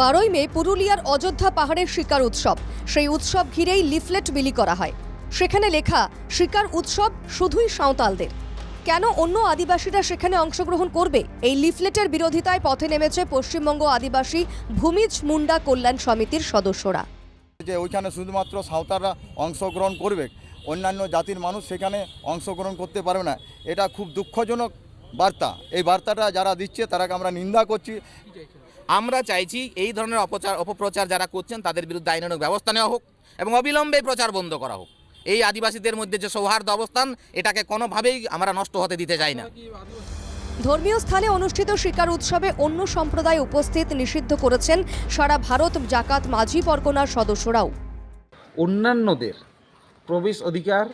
বারোই মে পুরুলিয়ার অযোধ্যা পাহাড়ের শিকার উৎসব। সেই উৎসব ঘিরেই লিফলেট বিলি করা হয়। সেখানে লেখা, শিকার উৎসব শুধুই সাঁওতালদের। কেন অন্য আদিবাসীরা সেখানে অংশগ্রহণ করবে? এই লিফলেটের বিরোধিতায় পথে নেমেছে পশ্চিমবঙ্গ আদিবাসী ভূমিজ মুন্ডা কল্যাণ সমিতির সদস্যরা। যে ওইখানে শুধুমাত্র সাঁওতালরা অংশগ্রহণ করবে, অন্যান্য জাতির মানুষ সেখানে অংশগ্রহণ করতে পারবে না। এটা খুব দুঃখজনক বার্তা। এই বার্তাটা যারা দিচ্ছে তারাকে আমরা নিন্দা করছি। আমরা চাইছি এই ধরনের অপচার অপপ্রচার যারা করছেন তাদের বিরুদ্ধে আইনানুগ ব্যবস্থা নেওয়া হোক এবং অবিলম্বে প্রচার বন্ধ করা হোক। এই আদিবাসীদের মধ্যে যে সৌহার্দ্য অবস্থান এটাকে কোনোভাবেই আমরা নষ্ট হতে দিতে চাই না। ধর্মীয় স্থানে অনুষ্ঠিত শিকার উৎসবে অন্য সম্প্রদায় উপস্থিত নিষিদ্ধ করেছেন সারা ভারত জাকাত মাঝি পরগনার সদস্যরাও। অন্যান্যদের প্রবেশ অধিকার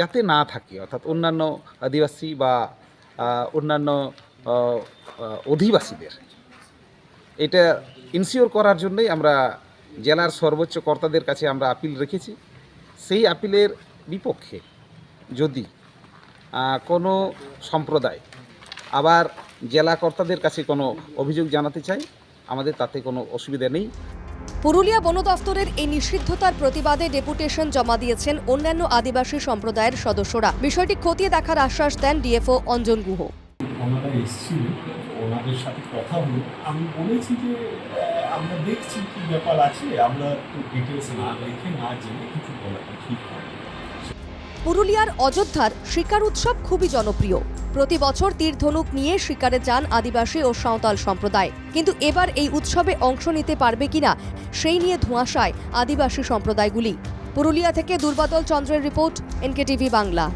যাতে না থাকে অর্থাৎ অন্যান্য আদিবাসী বা অন্যান্য অধিবাসীদের এটা ইনসিওর করার জন্যই আমরা জেলার সর্বোচ্চ কর্তাদের কাছে আমরা আপিল রেখেছি। সেই আপিলের বিপক্ষে যদি কোনো সম্প্রদায় আবার জেলা কর্তাদের কাছে কোনো অভিযোগ জানাতে চায় আমাদের তাতে কোনো অসুবিধা নেই। পুরুলিয়া বন দফতরের এই নিষিদ্ধতার প্রতিবাদে ডেপুটেশন জমা দিয়েছেন অন্যান্য আদিবাসী সম্প্রদায়ের সদস্যরা। বিষয়টি খতিয়ে দেখার আশ্বাস দেন ডিএফও অঞ্জন গুহ। ওনাদের সাথে কথা হলো আমি বলেছি যে আমরা দেখছি কি ব্যাপার আছে, আমরা তো ডিটেলস না দেখে, না জেনে কিছু বলাটা ঠিক না। পুরুলিয়ার অযোধ্যার শিকার উৎসব খুবই জনপ্রিয়। প্রতি বছর তীরধনুক নিয়ে শিকারে যান আদিবাসী ও সাঁওতাল সম্প্রদায়। কিন্তু এবার এই উৎসবে অংশ নিতে পারবে কিনা, সেই নিয়ে ধোঁয়াশায় আদিবাসী সম্প্রদায়গুলি। পুরুলিয়া থেকে দুর্বাদল চন্দ্রের রিপোর্ট, এনকেটিভি বাংলা।